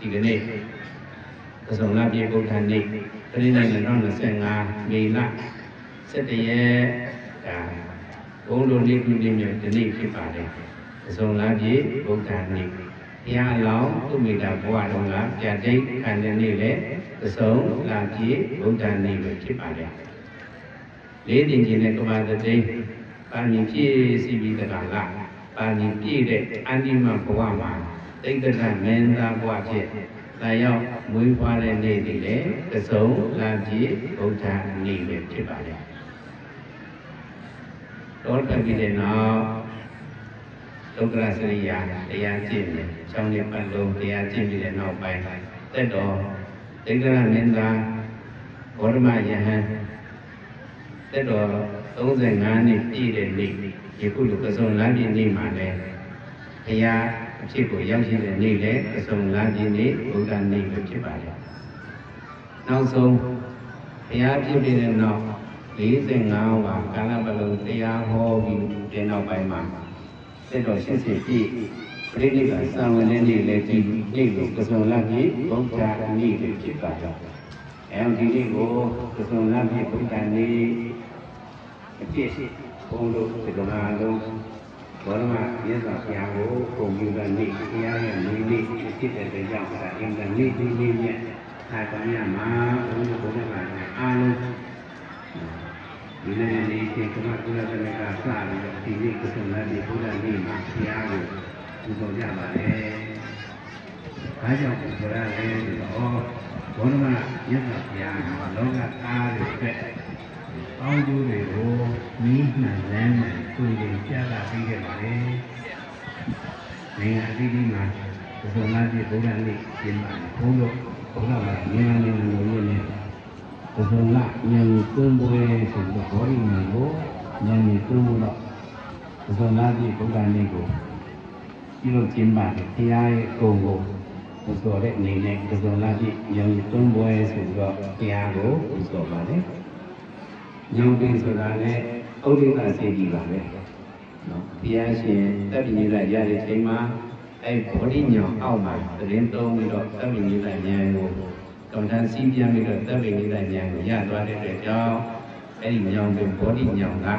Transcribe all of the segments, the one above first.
ဒီကနေ့သစုံလပြေဗုဒ္ဓနေ့တနင်္လာနေ့2025မေလ17ရက်ဒါဘုန်းတော်နေ့ကုနေ့မြေဒီနေ့ဖြစ်ပါတယ်သစုံလပြေဗုဒ္ဓနေ့ဘုရားအလောင်းသူမိတာဘဝတော်ကပြတ်တိတ်ခံတဲ့နေ့လေသစုံလပြေဗုဒ္ဓနေ့ပဲဖြစ်ပါတယ်လေးတင်ခြင်းနဲ့ကမာတတိပါဏိပြည့်စီပြီးတကလားပါဏိပြည့်တဲ့အန္တိမဘဝမှာ တိတ်တကမင်းသားဘဝဖြစ်လာရောက်မွေးဖွားတဲ့နေ့ဒီလေသစုံလာပြည့်ဗုဒ္ဓနေ့ပဲဖြစ်ပါတယ်တော်တက်ပြီးတဲ့နောက်ဒုက္ခစရိယာတရားကျင့်တယ်။ကျောင်းနှစ်ပတ်လုံးတရားကျင့်ပြီးတဲ့နောက်ပိုင်းတက်တော်တိတ်တကမင်းသားဘောဓမယဟန်တက်တော်35နှစ်ပြည့်တဲ့နေ့ဒီခုလိုပစုံလမ်းပြည့်နေ့မှာလည်းဘုရား အဖြစ်ကိုရောက်ရှိတဲ့နေ့လည်းပစုံလမ်းပြည့်နေ့ဘုရားနေ့ပဲဖြစ်ပါတယ်။နောက်ဆုံးဘုရားပြည့်တဲ့နောက်45ဝါကာလပတ်လုံးတရားဟောပြီးတဲ့နောက်ပိုင်းမှာတက်တော်80ပြည့်ပြိဋိကသံဝင်တဲ့နေ့လည်းဒီနေ့ကိုပစုံလမ်းပြည့်ဘုရားနေ့ပဲဖြစ်ပါတယ်။အဲဒီနေ့ကိုပစုံလမ်းပြည့်ဘုရားနေ့အဖြစ်ဘုံတို့ဒီကမာလုံး ဘောရမမြတ်စွာဘုရားကိုပုံပြတဲ့နေ့ဘုရားရဲ့နေ့နေ့ဖြစ်တဲ့ကြောင့်ဒါအင်္ဂါနေ့ဒီနေ့မြတ်ဟာတော်ရမှာဘုန်းကြီးဘုရားကအားလုံးဒီနေ့နေ့ဒီကမာကုလသမဂ္ဂစပြီးဒီနေ့ကုသလတိဘုရားနေ့မှာဘုရားကိုပူဇော်ကြပါလေ။ဒါကြောင့်ဘုရားလည်းဒီတော့ဘောရမမြတ်စွာဘုရားကလောကအားတွေအတွက် အောင်းကျိုးတွေကိုမိမှန်လမ်းမှန်ကိုယ်ရင်ကြားလာပြီးခဲ့ပါလေ။နိုင်ငံအသီးသီးမှာဘုရားကြီးဘုရားနေ့ကျင်းပါတယ်။ဘုန်းတော်ဘုရားကမြန်မာနိုင်ငံလိုရင်းနဲ့ဘုရားညံသွင်းပွဲဆိုတော့ဘောရီမျိုးကိုညံသွင်းလို့ဘုရားကြီးဘုရားနေ့ကိုပြုလုပ်ကျင်းပါတယ်။တရားရဲ့အကုန်ကိုပူဇော်တဲ့အနေနဲ့ဘုရားကြီးညံသွင်းပွဲဆိုတော့တရားကိုပူဇော်ပါတယ်။ ညံသွင်းဆိုတာလည်းဩဒိကစေတီပါပဲ။နော်ဘုရားရှင်တပ်ပိညိလရတဲ့ချိန်မှာအဲဘောဓိညောင်အောက်မှာသတင်းသုံးပြီးတော့တပ်ပိညိလဉာဏ်ကိုတော်ထန်စီးပြန်ပြီးတော့တပ်ပိညိလဉာဏ်ကိုရသွားတဲ့အတွက်ကြောင့်အဲဒီညောင်ပင်ဘောဓိညောင်ကဒါ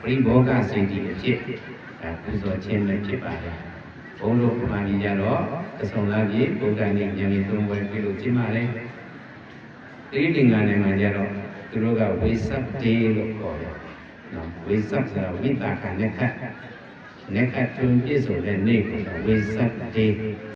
ပရိဘောဂစေတီအဖြစ်ဒါပူဇော်ခြင်းလည်းဖြစ်ပါတယ်ဘုန်းတော်ပမာဏီကြတော့အစုံလားပြေဘုရားနဲ့ဉာဏ်ကြီးသုံးပွဲပြုလို့ကျင်းပါလေတိရိလင်္ကာနယ်မှာကြတော့ သူတို့ကဝိသတ်တေလို့ခေါ်တယ်နော်ဝိသတ်ဆိုတာဝိတာခနဲ့ခတ်နဲ့ခတ်တွင်ပြည့်စုံတဲ့နေ့ကိုဝိသတ်တေ